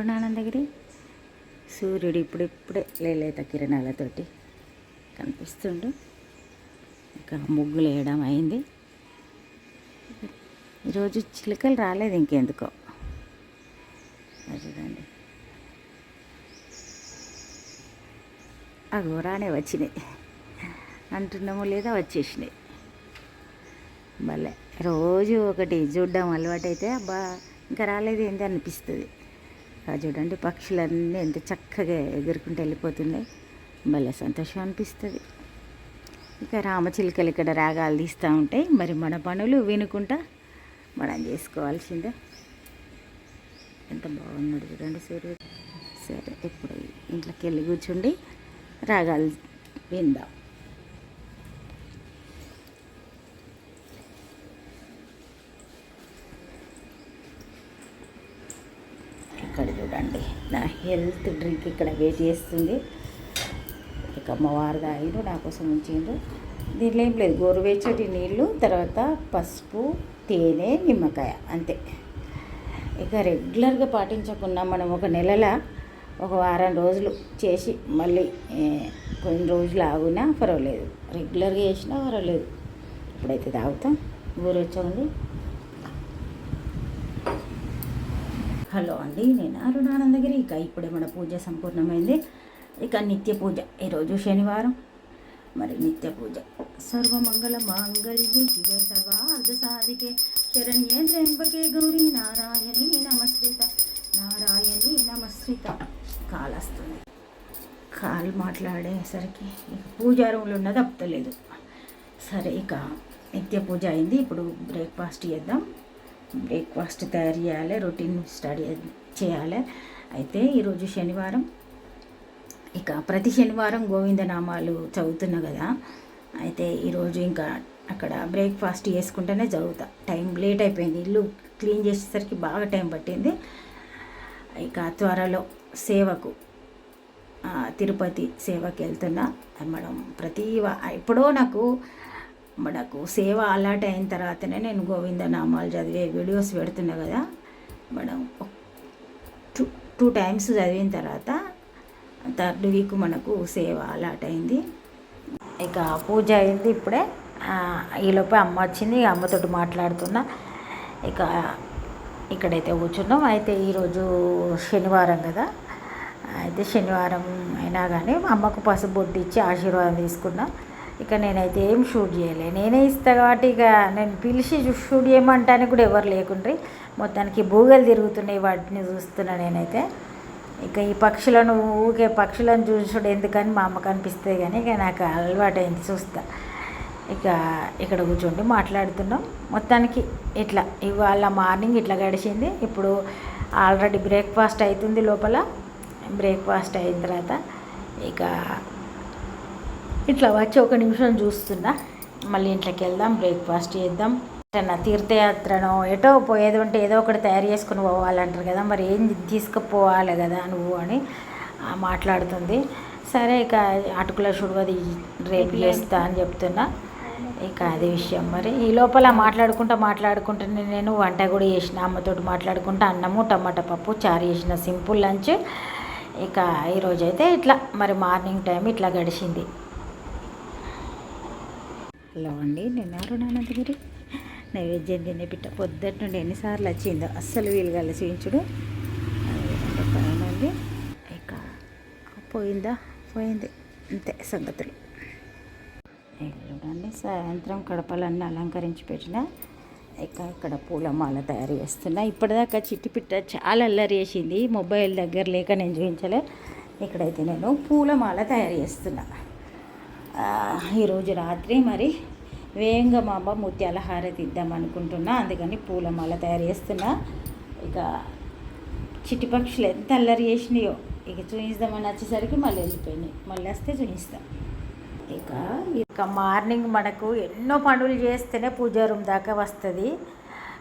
అరుణానందగిరి సూర్యుడు ఇప్పుడిప్పుడే లేలేత కిరణాలతోటి కనిపిస్తుండు. ఇక ముగ్గులు వేయడం అయింది. ఈరోజు చిలుకలు రాలేదు ఇంకెందుకో. చూడండి అగో రానే వచ్చినాయి. అంటున్నాము లేదా వచ్చేసినాయి. భలే. రోజు ఒకటి చూడడం అలవాటైతే అబ్బా ఇంకా రాలేదు ఏంటి అనిపిస్తుంది. చూడండి పక్షులన్నీ ఎంత చక్కగా ఎగురుకుంటూ వెళ్ళిపోతున్నాయి. భలే సంతోషం అనిపిస్తుంది. ఇక రామచిలుకలు ఇక్కడ రాగాలు తీస్తూ ఉంటాయి. మరి మన పనులు వినుకుంటా మనం చేసుకోవాల్సిందే. ఎంత బాగున్నాడు చూడండి సూర్యుడు. సరే ఇప్పుడు ఇంట్లోకి వెళ్ళి కూర్చుండి రాగాలు విందాం ఇక్కడ చూడండి. నా హెల్త్ డ్రింక్ ఇక్కడ వెయిట్ చేస్తుంది. ఇక అమ్మవారు తాగిండు నా కోసం ఉంచిండు. దీంట్లో ఏం లేదు. గోరువెచ్చటి నీళ్ళు తర్వాత పసుపు తేనె నిమ్మకాయ అంతే. ఇక రెగ్యులర్గా పాటించకుండా మనం ఒక నెలల ఒక వారం రోజులు చేసి మళ్ళీ కొన్ని రోజులు ఆగునా పర్వాలేదు. రెగ్యులర్గా చేసినా పర్వాలేదు. ఇప్పుడైతే తాగుతాం. గోరువెచ్చగా హలో అండి నేను అరుణానందగిరి ఇక ఇప్పుడే మన పూజ సంపూర్ణమైంది. ఇక నిత్య పూజ ఈరోజు శనివారం. మరి నిత్య పూజ. సర్వమంగళ మాంగళ్యే శివే సర్వార్థ సాధికే. శరణ్యే త్ర్యంబకే గౌరీ నారాయణి నమస్కృత. నారాయణి నమస్కృత. కాలస్తుంది కాలు మాట్లాడేసరికి ఇక పూజా రూమ్లో ఉన్నది అప్పలేదు సరే ఇక నిత్య పూజ అయింది. ఇప్పుడు బ్రేక్ఫాస్ట్ చేద్దాం. బ్రేక్ఫాస్ట్ తయారు చేయాలి రొటీన్ స్టడీ చేయాలి. అయితే ఈరోజు శనివారం. ఇక ప్రతి శనివారం గోవిందనామాలు చదువుతున్నా కదా. అయితే ఈరోజు ఇంకా అక్కడ బ్రేక్ఫాస్ట్ చేసుకుంటేనే చదువుతా. టైం లేట్ అయిపోయింది. ఇల్లు క్లీన్ చేసేసరికి బాగా టైం పట్టింది. ఇక త్వరలో సేవకు తిరుపతి సేవకి వెళ్తున్నా. మనం ప్రతి ఎప్పుడో నాకు మనకు సేవ అలర్ట్ అయిన తర్వాతనే నేను గోవింద నామాలు చదివే వీడియోస్ పెడుతున్నా కదా. మనం టూ టూ టైమ్స్ చదివిన తర్వాత థర్డ్ వీక్ మనకు సేవ అలర్ట్ అయింది. ఇక పూజ అయింది ఇప్పుడే. ఈలోపే అమ్మ వచ్చింది ఇక అమ్మతోటి మాట్లాడుతున్నా. ఇక ఇక్కడైతే కూర్చున్నాం. అయితే ఈరోజు శనివారం కదా. అయితే శనివారం అయినా కానీ అమ్మకు పసుపు బొట్టు ఇచ్చి ఆశీర్వాదం తీసుకున్నా. ఇక నేనైతే ఏం షూట్ చేయలే. నేనే ఇస్తా కాబట్టి ఇక నేను పిలిచి షూట్ చేయమంటానికి కూడా ఎవరు లేకుండ్రి. మొత్తానికి భూగలు తిరుగుతున్నాయి వాటిని చూస్తున్నా నేనైతే. ఇక ఈ పక్షులను ఊకే పక్షులను చూసుడు ఎందుకని మా అమ్మకు అనిపిస్తుంది కానీ ఇక నాకు అలవాటైంది చూస్తా. ఇక ఇక్కడ కూర్చోండి మాట్లాడుతున్నాం. మొత్తానికి ఇట్లా ఇవాళ మార్నింగ్ ఇట్లా గడిచింది. ఇప్పుడు ఆల్రెడీ బ్రేక్ఫాస్ట్ అవుతుంది లోపల. బ్రేక్ఫాస్ట్ అయిన తర్వాత ఇక ఇట్లా వచ్చి ఒక నిమిషం చూస్తున్నా. మళ్ళీ ఇంట్లోకి వెళ్దాం బ్రేక్ఫాస్ట్ చేద్దాం. నా తీర్థయాత్రనో ఎటో పోయేది ఉంటే ఏదో ఒకటి తయారు చేసుకుని పోవాలంటారు కదా మరి ఏం తీసుకుపోవాలి కదా నువ్వు అని మాట్లాడుతుంది. సరే ఇక అటుకుల షుడువది రేపు చేస్తా అని చెప్తున్నా. ఇక అదే విషయం మరి. ఈ లోపల మాట్లాడుకుంటా మాట్లాడుకుంటూనే నేను వంట కూడా చేసిన అమ్మతోటి మాట్లాడుకుంటా అన్నము టమాటా పప్పు చారు చేసిన సింపుల్ లంచ్. ఇక ఈరోజు అయితే ఇట్లా. మరి మార్నింగ్ టైం ఇట్లా గడిచింది. హలో అండి నేను అరుణానందగిరి నైవేద్యం తినే బిడ్డ పొద్దుట నుండి ఎన్నిసార్లు వచ్చిందో అస్సలు వీలు కలిసి చూయించుడు. పైన ఉంది ఇక పోయిందా? పోయింది. అంతే సంగతులు. చూడండి సాయంత్రం కడపలన్నీ అలంకరించి పెట్టిన. ఇక ఇక్కడ పూలమాల తయారు చేస్తున్నా. ఇప్పటిదాకా చిట్టి పిట్ట చాలా అల్లరి చేసింది. మొబైల్ దగ్గర లేక నేను చూపించలే ఇక్కడైతే నేను పూలమాల తయారు చేస్తున్నా. ఈరోజు రాత్రి మరి వేగంగా మా అమ్మ ముత్యాల హారతి ఇద్దాం అనుకుంటున్నా. అందుకని పూలమాల తయారు చేస్తున్నా. ఇక చిట్టి పక్షులు ఎంత అల్లరి చేసినాయో. ఇక చూపిద్దామని వచ్చేసరికి మళ్ళీ వెళ్ళిపోయినాయి. మళ్ళీ వస్తే చూపిస్తాం ఇక ఇక మార్నింగ్ మనకు ఎన్నో పనులు చేస్తేనే పూజా రూమ్ దాకా వస్తుంది.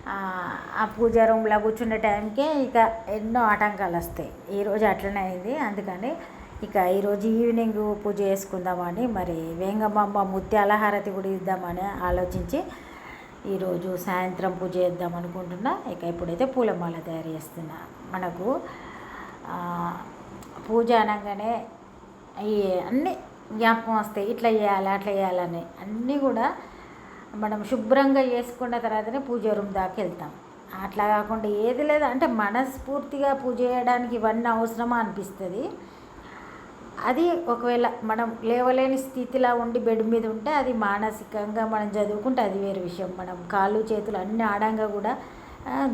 ఆ, ఆ పూజా రూమ్లో కూర్చునే టైంకే ఇక ఎన్నో ఆటంకాలు వస్తాయి. ఈరోజు అట్లనే అయింది. అందుకని ఇక ఈరోజు ఈవినింగ్ పూజ చేసుకుందామని మరి వేంగమ్మ ముత్యాల హారతి కూడా ఇద్దామని ఆలోచించి ఈరోజు సాయంత్రం పూజ చేద్దాం అనుకుంటున్నా. ఇక ఇప్పుడైతే పూలమాల తయారు చేస్తున్నా. మనకు పూజ అనగానే ఈ అన్నీ జ్ఞాపకం వస్తాయి. ఇట్లా చేయాలి అట్లా చేయాలని అన్నీ కూడా మనం శుభ్రంగా చేసుకున్న తర్వాతనే పూజ రూమ్ దాకా వెళ్తాం. అట్లా కాకుండా ఏది లేదు. అంటే మనస్ఫూర్తిగా పూజ చేయడానికి ఇవన్నీ అవసరమా అనిపిస్తుంది. అది ఒకవేళ మనం లేవలేని స్థితిలో ఉండి బెడ్ మీద ఉంటే అది మానసికంగా మనం చదువుకుంటే అది వేరే విషయం. మనం కాళ్ళు చేతులు అన్నీ ఆడంగా కూడా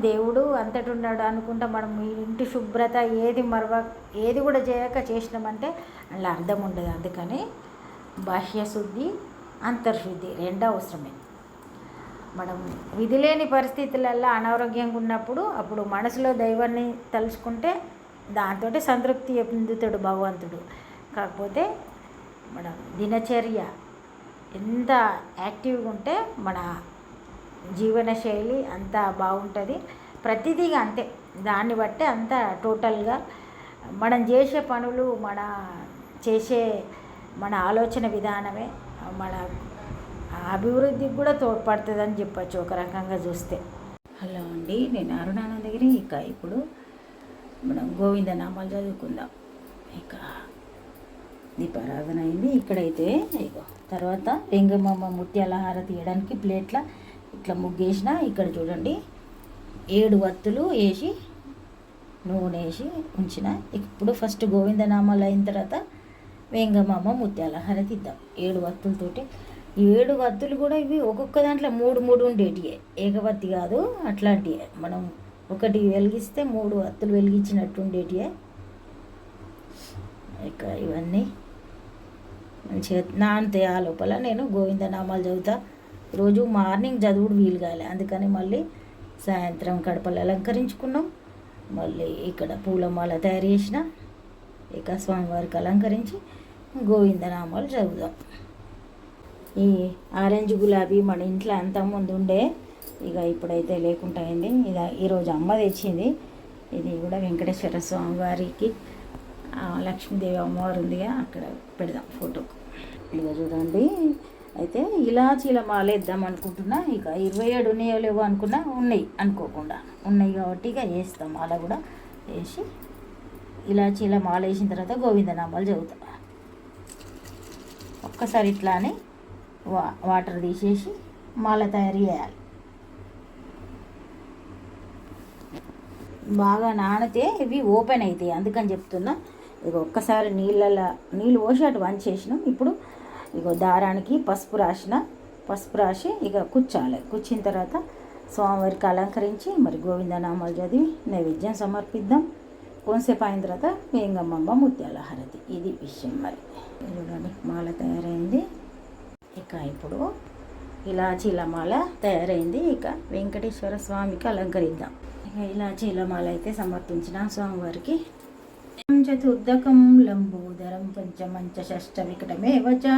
దేవుడు అంతటి ఉన్నాడు అనుకుంటా మనం ఇంటి శుభ్రత ఏది మరవ ఏది కూడా చేయక చేసినామంటే అందులో అర్థం ఉండదు. అందుకని బాహ్య శుద్ధి అంతర్శుద్ధి రెండో అవసరమే. మనం విధి లేని పరిస్థితులలో అనారోగ్యంగా ఉన్నప్పుడు అప్పుడు మనసులో దైవాన్ని తలుచుకుంటే దాంతో సంతృప్తి పొందుతాడు భగవంతుడు. కాకపోతే మన దినచర్య ఎంత యాక్టివ్గా ఉంటే మన జీవనశైలి అంత బాగుంటుంది. ప్రతిదీగా అంతే. దాన్ని బట్టే అంత టోటల్గా మనం చేసే పనులు మన చేసే మన ఆలోచన విధానమే మన అభివృద్ధికి కూడా తోడ్పడుతుందని చెప్పచ్చు ఒక రకంగా చూస్తే. హలో అండి నేను అరుణానందగిరి. ఇక ఇప్పుడు మనం గోవిందనామాలు చదువుకుందాం. ఇక దీపారాధన అయింది. ఇక్కడైతే ఇగో తర్వాత వెంగమ్మ ముత్యాల హార తీయడానికి ప్లేట్ల ఇట్లా ముగ్గేసిన. ఇక్కడ చూడండి ఏడు వత్తులు వేసి నూనె వేసి ఉంచిన. ఇప్పుడు ఫస్ట్ గోవిందనామాలు అయిన తర్వాత వెంగమామ ముత్యాల హార తీద్దాం. ఏడు వత్తులతోటి ఏడు వత్తులు కూడా ఇవి ఒక్కొక్క దాంట్లో మూడు మూడు ఉండేటివే ఏకవత్తి కాదు అట్లాంటివే మనం ఒకటి వెలిగిస్తే మూడు వత్తులు వెలిగించినట్టు ఉండేటివే ఇక ఇవన్నీ మంచిగా నానితే ఆ లోపల నేను గోవిందనామాలు చదువుతా. రోజు మార్నింగ్ చదువుడు వీలు కాలే. అందుకని మళ్ళీ సాయంత్రం కడపలు అలంకరించుకున్నాం. మళ్ళీ ఇక్కడ పూలమాల తయారు చేసిన ఇక స్వామివారికి అలంకరించి గోవిందనామాలు చదువుదాం. ఈ ఆరెంజ్ గులాబీ మన ఇంట్లో అంతా ముందు ఉండే ఇక ఇప్పుడైతే లేకుండా అయింది. ఇది ఈరోజు అమ్మ తెచ్చింది. ఇది కూడా వెంకటేశ్వర స్వామి వారికి లక్ష్మీదేవి అమ్మవారు ఉందిగా అక్కడ పెడదాం ఫోటోకు ఇక చూడండి. అయితే ఇలాచీల మాల వేద్దాం అనుకుంటున్నా. ఇక ఇరవై ఏడు ఉన్నాయో లేవో అనుకున్నా ఉన్నాయి. అనుకోకుండా ఉన్నాయి కాబట్టి ఇక వేస్తాం. మాల కూడా వేసి ఇలాచీల మాల వేసిన తర్వాత గోవిందనామాలు చదువుతా. ఒక్కసారి ఇట్లా అని వా వాటర్ తీసేసి మాల తయారు చేయాలి. బాగా నానితే ఇవి ఓపెన్ అవుతాయి అందుకని చెప్తున్నా. ఇక ఒక్కసారి నీళ్ళలో నీళ్ళు పోసి అటు వంచేసినాం. ఇప్పుడు ఇగో దారానికి పసుపు రాసిన పసుపు రాసి ఇక కూర్చోాలి. కూర్చిన తర్వాత స్వామివారికి అలంకరించి మరి గోవిందనామాలు చదివి నైవేద్యం సమర్పిద్దాం. కొంతసేపు అయిన తర్వాత వేంగమ్మమ్మ ముత్యాల హారతి ఇది విషయం మరి. చూడండి మాల తయారైంది. ఇక ఇప్పుడు ఇలాచీల మాల తయారైంది. ఇక వెంకటేశ్వర స్వామికి అలంకరిద్దాం. ఇక ఇలాచీల మాల అయితే సమర్పించిన స్వామివారికి చతుర్దకం లంబోదరం పంచమంచ షష్ట వికటమేవ చ.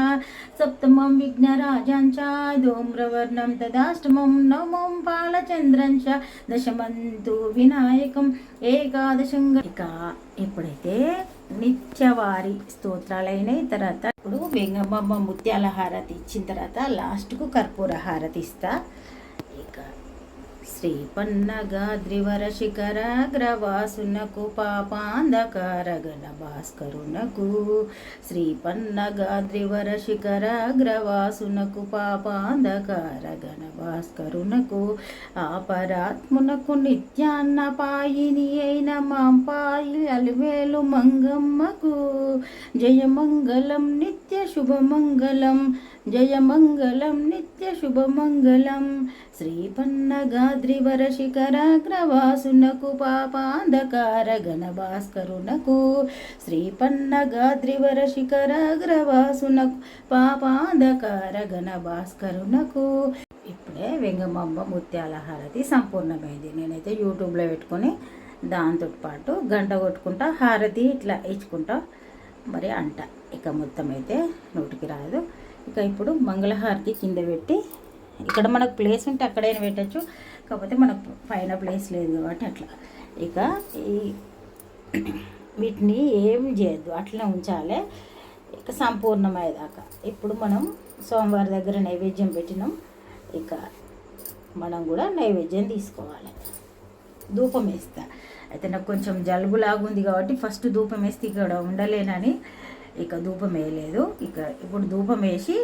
సప్తమం విఘ్నరాజాం చ ధూమ్రవర్ణం తదాష్టమం నవమం పాలచంద్రం చ. దశమంతు వినాయకం ఏకాదశంగా ఇక ఎప్పుడైతే నిత్యవారి స్తోత్రాలైన తర్వాత ఇప్పుడు వెంగమ్మ ముత్యాల హారతి ఇచ్చిన తర్వాత లాస్ట్కు కర్పూర హారతి ఇస్తా. ఇక శ్రీపన్నగాద్రివర శిఖరాగ్రవాసునకు పాపాంధకార గణ భాస్కరునకు శ్రీపన్నగాద్రివర శిఖరాగ్రవాసునకు పాపాంధకార గణ భాస్కరునకు. ఆపరాత్మునకు నిత్యాన్న పాయిని అయిన మాంపాయి అలివేలు మంగమ్మకు. జయమంగళం నిత్య శుభమంగళం జయమంగళం నిత్య శుభమంగళం శ్రీపన్నగాద్రివర శిఖరాగ్రవాసునకు పాపాంధకార గణభాస్కరునకు శ్రీపన్నగాద్రివర శిఖరాగ్రవాసునకు పాపాంధకార గణభాస్కరునకు ఇప్పుడే వెంగమమ్మ ముత్యాల హారతి సంపూర్ణమైంది. నేనైతే యూట్యూబ్లో పెట్టుకొని దాంతో పాటు గంట కొట్టుకుంటా హారతి ఇట్లా ఇచ్చుకుంటా మరి అంట. ఇక మొత్తం అయితే నోటికి రాదు. ఇక ఇప్పుడు మంగళహారతి కింద పెట్టి ఇక్కడ మనకు ప్లేస్ ఉంటే అక్కడైనా పెట్టచ్చు కాకపోతే మనకు పైన ప్లేస్ లేదు కాబట్టి అట్లా. ఇక ఈ వీటిని ఏం చేయొద్దు అట్లనే ఉంచాలి. ఇక సంపూర్ణమయ్యేదాకా ఇప్పుడు మనం సోమవారి దగ్గర నైవేద్యం పెట్టినాం. ఇక మనం కూడా నైవేద్యం తీసుకోవాలి. ధూపం వేస్తా. అయితే నాకు కొంచెం జలుబు లాగుంది కాబట్టి ఫస్ట్ ధూపం వేస్తే ఇక్కడ ఉండలేనని ఇక ధూపం వేయలేదు. ఇక ఇప్పుడు ధూపం వేసి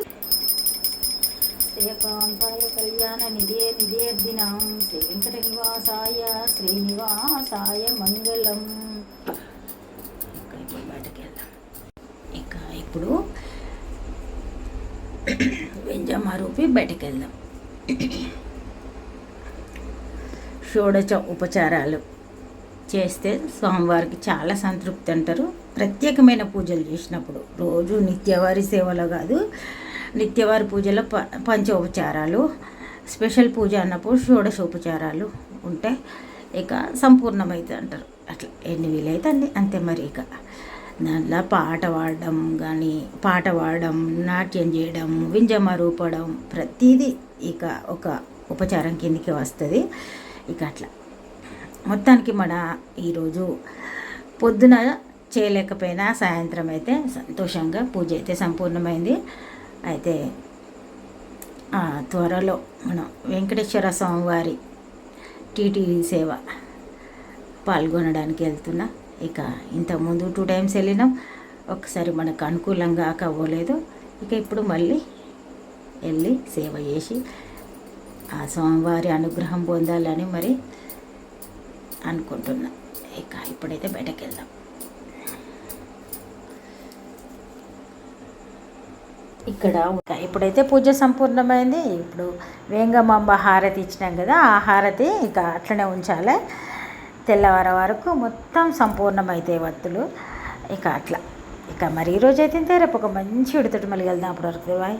శ్రీకాంతాయ కళ్యాణ నిధే నిధేర్దినాం. శ్రీ వెంకట నివాసాయ శ్రీనివాసాయ మంగళం. ఇప్పుడు బయటకు వెళ్దాం. ఇక ఇప్పుడు వెంజమ్మ రూపి బయటకు వెళ్దాం. షోడచ ఉపచారాలు. చేస్తే స్వామివారికి చాలా సంతృప్తి అంటారు. ప్రత్యేకమైన పూజలు చేసినప్పుడు రోజు నిత్యవారి సేవలో కాదు నిత్యవారి పూజలో ప పంచోపచారాలు స్పెషల్ పూజ అన్నప్పుడు షోడశోపచారాలు ఉంటే ఇక సంపూర్ణమైతే అంటారు. అట్లా ఎన్ని వీలైతే అన్ని అంతే మరి ఇక. దాంట్లో పాట పాడడం కానీ పాట పాడడం నాట్యం చేయడం వింజమ రూపడం ప్రతిదీ ఇక ఒక ఉపచారం కిందికి వస్తుంది. ఇక అట్లా. మొత్తానికి మన ఈరోజు పొద్దున చేయలేకపోయినా సాయంత్రం అయితే సంతోషంగా పూజ అయితే సంపూర్ణమైంది. అయితే ఆ, త్వరలో మనం వెంకటేశ్వర స్వామివారి టీటీడీ సేవ పాల్గొనడానికి వెళ్తున్నా. ఇక ఇంతకుముందు టూ టైమ్స్ వెళ్ళినాం. ఒకసారి మనకు అనుకూలంగా అవ్వలేదు. ఇక ఇప్పుడు మళ్ళీ వెళ్ళి సేవ చేసి ఆ స్వామివారి అనుగ్రహం పొందాలని మరి అనుకుంటున్నా. ఇక ఇప్పుడైతే బయటకు వెళ్దాం ఇక్కడ ఇప్పుడైతే పూజ సంపూర్ణమైంది. ఇప్పుడు వేంగమాంబ హారతి ఇచ్చినాం కదా ఆ హారతి ఇక అట్లనే ఉంచాలి. తెల్లవార వరకు మొత్తం సంపూర్ణమైతే వత్తులు. ఇక అట్లా. ఇక మరి ఈరోజు అయితే రేపు ఒక మంచి ఉడితోటి మళ్ళీ వెళ్దాం అప్పటి వరకు బాయ్.